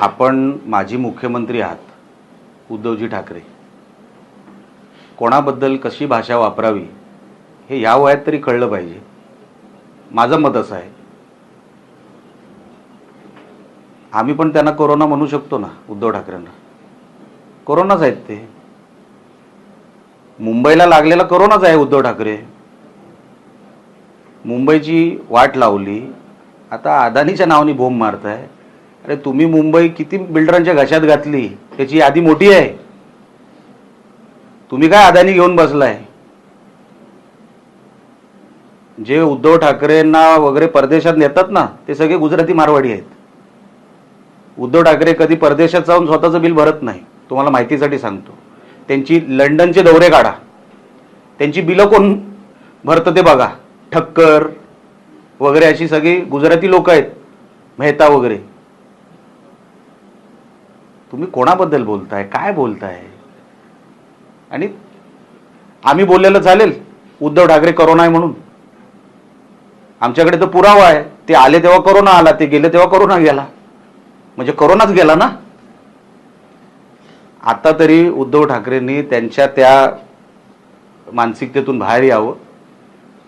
आपण माजी मुख्यमंत्री आहात उद्धवजी ठाकरे. कोणाबद्दल कशी भाषा वापरावी हे या वयात तरी कळलं पाहिजे. माझं मत असं आहे. आम्ही पण त्यांना कोरोना म्हणू शकतो ना उद्धव ठाकरेंना. कोरोनाच आहेत ते. मुंबईला लागलेला कोरोनाच आहे उद्धव ठाकरे. मुंबईची वाट लावली. आता अदानीच्या नावाने बोंब मारताय. अरे तुम्ही मुंबई किती बिल्डरांच्या घशात घातली? त्याची यादी मोठी आहे. तुम्ही काय अदानी घेऊन बसलाय? जे उद्धव ठाकरेंना वगैरे परदेशात नेतात ना ते सगळे गुजराती मारवाडी आहेत. उद्धव ठाकरे कधी परदेशात जाऊन स्वतःचं बिल भरत नाही तुम्हाला माहितीसाठी सांगतो. त्यांची लंडनचे दौरे काढा. त्यांची बिलं कोण भरतं ते बघा. ठक्कर वगैरे अशी सगळी गुजराती लोक आहेत मेहता वगैरे. तुम्ही कोणाबद्दल बोलताय? काय बोलताय? आणि आम्ही बोललेलं चालेल. उद्धव ठाकरे करोना आहे म्हणून. आमच्याकडे तर पुरावा आहे. ते आले तेव्हा करोना आला ते गेले तेव्हा करोना गेला. म्हणजे करोनाच गेला ना? आता तरी उद्धव ठाकरेंनी त्यांच्या त्या मानसिकतेतून बाहेर यावं.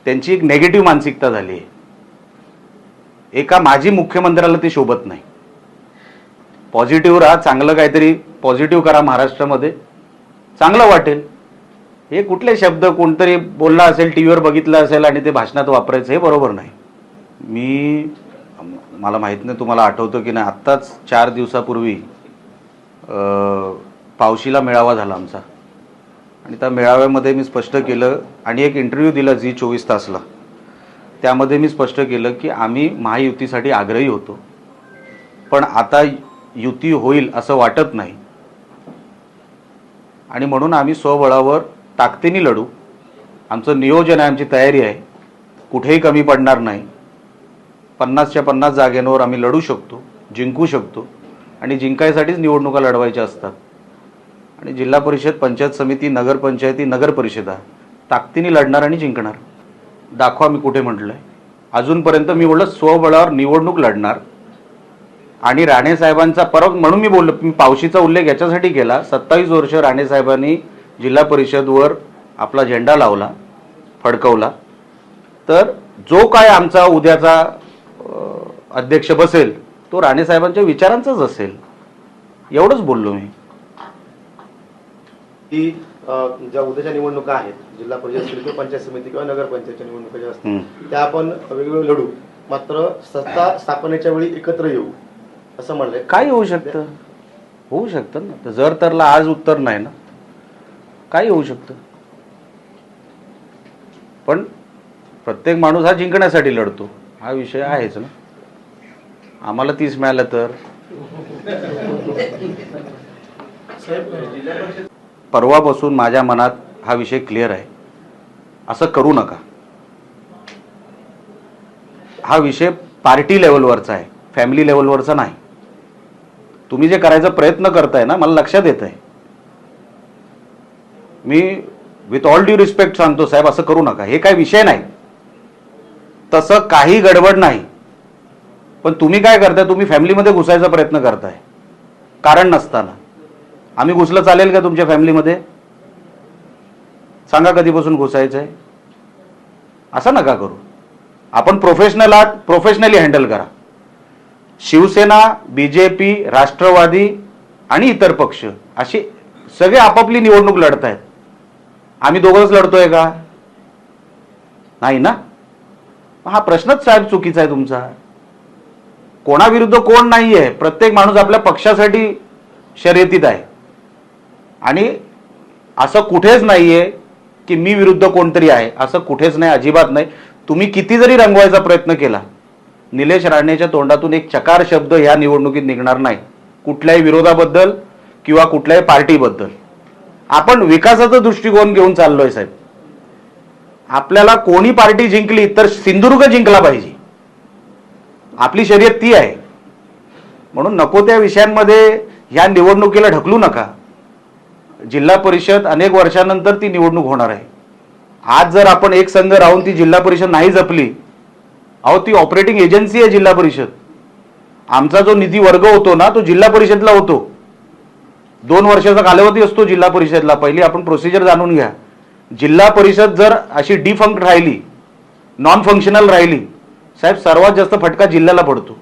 त्यांची एक नेगेटिव्ह मानसिकता झाली आहे. एका माजी मुख्यमंत्र्याला ते शोभत नाही. पॉझिटिव्ह राहा चांगलं काहीतरी पॉझिटिव्ह करा महाराष्ट्रामध्ये. चांगलं वाटेल. हे कुठले शब्द कोणतरी बोलला असेल टी व्हीवर बघितलं असेल आणि ते भाषणात वापरायचं हे बरोबर नाही. मी मला माहीत नाही तुम्हाला आठवतो की नाही आत्ताच चार दिवसापूर्वी पावशीला मेळावा झाला आमचा. आणि त्या मेळाव्यामध्ये मी स्पष्ट केलं आणि एक इंटरव्ह्यू दिला जी चोवीस तासला. त्यामध्ये मी स्पष्ट केलं की आम्ही महायुतीसाठी आग्रही होतो. पण आता युती होईल असं वाटत नाही. आणि म्हणून आम्ही स्वबळावर ताकदीने लढू. आमचं नियोजन आहे आमची तयारी आहे. कुठेही कमी पडणार नाही. पन्नासच्या पन्नास जागेंवर आम्ही लढू शकतो जिंकू शकतो. आणि जिंकायसाठीच निवडणुका लढवायच्या असतात. आणि जिल्हा परिषद पंचायत समिती नगरपंचायती नगरपरिषदा ताकदीने लढणार आणि जिंकणार. दाखवा मी कुठे म्हटलं आहे अजूनपर्यंत मी म्हटलं स्वबळावर निवडणूक लढणार. आणि राणे साहेबांचा परत म्हणून मी बोललो मी पावशीचा उल्लेख याच्यासाठी केला. सत्तावीस वर्ष राणे साहेबांनी जिल्हा परिषदवर आपला झेंडा लावला फडकवला. तर जो काय आमचा उद्याचा अध्यक्ष बसेल तो राणे साहेबांच्या विचारांचाच असेल. एवढंच बोललो मी. की ज्या उद्याच्या निवडणुका आहेत जिल्हा परिषद असतील किंवा पंचायत समिती किंवा नगरपंचायतच्या निवडणुका ज्या असतील. त्या आपण वेगवेगळे लढू. मात्र सत्ता स्थापनेच्या वेळी एकत्र येऊ. असं म्हणलंय काय होऊ शकतं. होऊ शकतं ना. तर जर तरला आज उत्तर नाही ना काय होऊ शकतं. पण प्रत्येक माणूस हा जिंकण्यासाठी लढतो. हा विषय आहेच ना. आम्हाला तीस मिळालं तर. परवापासून माझ्या मनात हा विषय क्लिअर आहे. असं करू नका. हा विषय पार्टी लेवलवरचा आहे. फॅमिली लेवलवरचा नाही. तुम्ही जे करायचा प्रयत्न करताय ना मला लक्षात येत आहे मी विथ ऑल ड्यू रिस्पेक्ट सांगतो साहेब असं करू नका. हे काय विषय नाही. तसं काही गडबड नाही. पण तुम्ही काय करताय तुम्ही फॅमिलीमध्ये घुसायचा प्रयत्न करताय. कारण नसताना. आम्ही घुसलं चालेल का तुमच्या फॅमिलीमध्ये सांगा कधीपासून घुसायचं आहे असं नका करू. आपण प्रोफेशनल आहात प्रोफेशनली हँडल करा. शिवसेना बीजेपी राष्ट्रवादी आणि इतर पक्ष अशी सगळे आपापली निवडणूक लढत आहेत आम्ही दोघंच लढतोय का? नाही ना? हा प्रश्नच साहेब चुकीचा आहे तुमचा. कोणाविरुद्ध कोण नाही आहे प्रत्येक माणूस आपल्या पक्षासाठी शर्यतीत आहे. आणि असं कुठेच नाहीये की मी विरुद्ध कोणतरी आहे असं कुठेच नाही अजिबात नाही. तुम्ही किती जरी रंगवायचा प्रयत्न केला निलेश राणेच्या तोंडातून एक चकार शब्द ह्या निवडणुकीत निघणार नाही. कुठल्याही विरोधाबद्दल किंवा कुठल्याही पार्टीबद्दल. आपण विकासाचा दृष्टिकोन घेऊन चाललोय साहेब. आपल्याला कोणी पार्टी जिंकली तर सिंधुदुर्ग जिंकला पाहिजे. आपली शर्यत ती आहे. म्हणून नको त्या विषयांमध्ये ह्या निवडणुकीला ढकलू नका. जिल्हा परिषद अनेक वर्षानंतर ती निवडणूक होणार आहे. आज जर आपण एक संघ राहून ती जिल्हा परिषद नाही जपली अहो ती ऑपरेटिंग एजन्सी आहे जिल्हा परिषद. आमचा जो निधी वर्ग होतो ना तो जिल्हा परिषदला होतो. दोन वर्षाचा कालावधी असतो जिल्हा परिषदला. पहिली आपण प्रोसिजर जाणून घ्या. जिल्हा परिषद जर अशी डिफंक्ट राहिली नॉन फंक्शनल राहिली साहेब सर्वात जास्त फटका जिल्ह्याला पडतो.